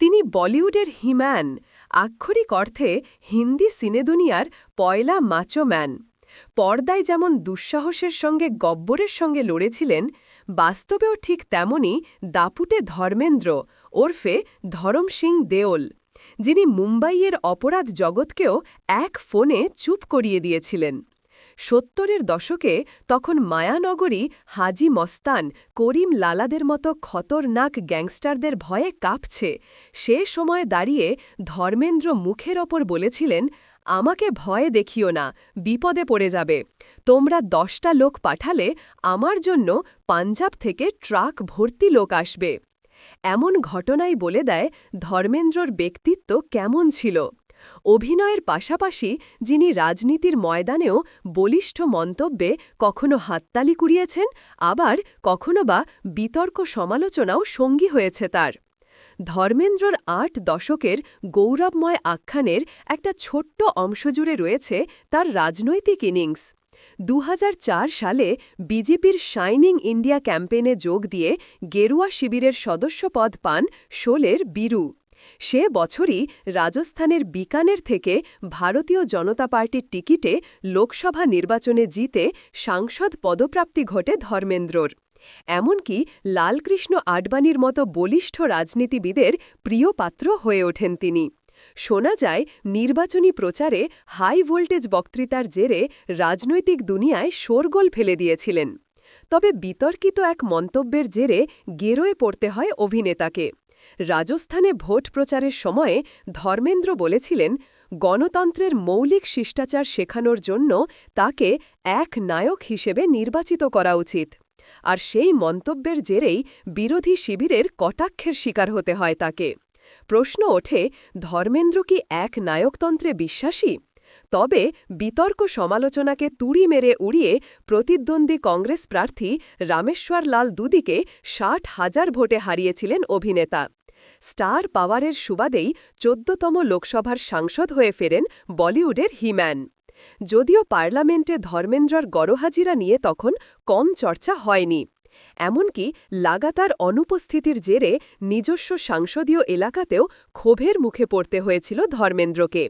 তিনি বলিউডের হিম্যান। আক্ষরিক অর্থে হিন্দি সিনেদুনিয়ার পয়লা মাচো ম্যান। পর্দায় যেমন দুঃসাহসের সঙ্গে গব্বরের সঙ্গে লড়েছিলেন, বাস্তবেও ঠিক তেমনই দাপুটে ধর্মেন্দ্র ওরফে ধরম সিং দেওল, যিনি মুম্বাইয়ের অপরাধ জগৎকেও এক ফোনে চুপ করিয়ে দিয়েছিলেন। সত্তরের দশকে তখন মায়ানগরী হাজি মস্তান করিম লালাদের মতো খতরনাক গ্যাংস্টারদের ভয়ে কাঁপছে। সে সময় দাঁড়িয়ে ধর্মেন্দ্র মুখের ওপর বলেছিলেন, আমাকে ভয়ে দেখিও না, বিপদে পড়ে যাবে। তোমরা দশটা লোক পাঠালে আমার জন্য পাঞ্জাব থেকে ট্রাক ভর্তি লোক আসবে। এমন ঘটনাই বলে দেয় ধর্মেন্দ্রর ব্যক্তিত্ব কেমন ছিল। অভিনয়ের পাশাপাশি যিনি রাজনীতির ময়দানেও বলিষ্ঠ মন্তব্যে কখনো হাততালি কুড়িয়েছেন, আবার কখনো বা বিতর্ক সমালোচনাও সঙ্গী হয়েছে তার। ধর্মেন্দ্রর আট দশকের গৌরবময় আখ্যানের একটা ছোট্ট অংশ জুড়ে রয়েছে তার রাজনৈতিক ইনিংস। দু হাজার চার সালে বিজেপির শাইনিং ইন্ডিয়া ক্যাম্পেনে যোগ দিয়ে গেরুয়া শিবিরের সদস্যপদ পান শোলের বীরু। সে বছরই রাজস্থানের বিকানের থেকে ভারতীয় জনতা পার্টির টিকিটে লোকসভা নির্বাচনে জিতে সাংসদ পদপ্রাপ্তি ঘটে ধর্মেন্দ্রর। এমনকি লালকৃষ্ণ আডবাণীর মতো বলিষ্ঠ রাজনীতিবিদের প্রিয় পাত্র হয়ে ওঠেন তিনি। শোনা যায়, নির্বাচনী প্রচারে হাই ভোল্টেজ বক্তৃতার জেরে রাজনৈতিক দুনিয়ায় শোরগোল ফেলে দিয়েছিলেন। তবে বিতর্কিত এক মন্তব্যের জেরে গেরোয় পড়তে হয় অভিনেতাকে। রাজস্থানে ভোট প্রচারের সময়ে ধর্মেন্দ্র বলেছিলেন, গণতন্ত্রের মৌলিক শিষ্টাচার শেখানোর জন্য তাকে এক নায়ক হিসেবে নির্বাচিত করা উচিত। আর সেই মন্তব্যের জেরেই বিরোধী শিবিরের কটাক্ষের শিকার হতে হয় তাকে। প্রশ্ন ওঠে, ধর্মেন্দ্র কি এক নায়কতন্ত্রে বিশ্বাসী? তবে বিতর্ক সমালোচনাকে তুড়ি মেরে উড়িয়ে প্রতিদ্বন্দ্বী কংগ্রেস প্রার্থী রামেশ্বর লাল দুদিকে ষাট হাজার ভোটে হারিয়েছিলেন অভিনেতা। স্টার পাওয়ারের সুবাদেই চোদ্দতম লোকসভার সাংসদ হয়ে ফেরেন বলিউডের হিম্যান। যদিও পার্লামেন্টে ধর্মেন্দ্রর গড়হাজিরা নিয়ে তখন কম চর্চা হয়নি। এমনকি লাগাতার অনুপস্থিতির জেরে নিজস্ব সাংসদীয় এলাকাতেও ক্ষোভের মুখে পড়তে হয়েছিল ধর্মেন্দ্রকে।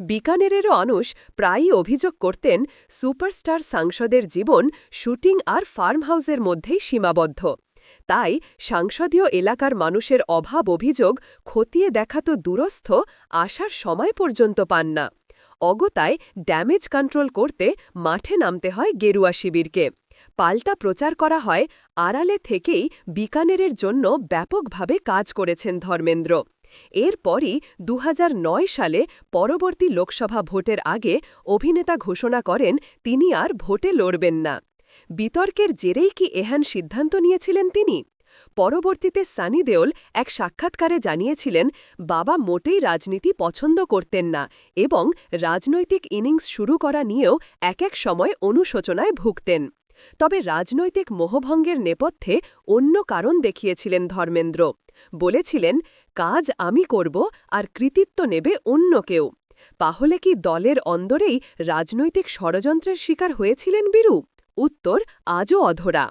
বিকানেরেরও মানুষ প্রায়ই অভিযোগ করতেন, সুপারস্টার সাংসদের জীবন শুটিং আর ফার্ম হাউসের মধ্যেই সীমাবদ্ধ। তাই সাংসদীয় এলাকার মানুষের অভাব অভিযোগ খতিয়ে দেখা তো দূরস্থ, আসার সময় পর্যন্ত পান না। অগতায় ড্যামেজ কন্ট্রোল করতে মাঠে নামতে হয় গেরুয়া শিবিরকে। পাল্টা প্রচার করা হয় আড়ালে থেকেই বিকানেরের জন্য ব্যাপকভাবে কাজ করেছেন ধর্মেন্দ্র। এরপরই দু হাজার নয় সালে পরবর্তী লোকসভা ভোটের আগে অভিনেতা ঘোষণা করেন, তিনি আর ভোটে লড়বেন না। বিতর্কের জেরেই কি এহান সিদ্ধান্ত নিয়েছিলেন তিনি? পরবর্তীতে সানি দেওল এক সাক্ষাৎকারে জানিয়েছিলেন, বাবা মোটেই রাজনীতি পছন্দ করতেন না এবং রাজনৈতিক ইনিংস শুরু করা নিয়েও এক এক সময় অনুশোচনায় ভুগতেন। তবে রাজনৈতিক মোহভঙ্গের নেপথ্যে অন্য কারণ দেখিয়েছিলেন ধর্মেন্দ্র। বলেছিলেন কাজ আমি করব আর কৃতিত্ব নেবে অন্য কেউ। তাহলে কি দলের অন্দরেই রাজনৈতিক ষড়যন্ত্রের শিকার হয়েছিলেন বীরু? উত্তর, আজও অধরা।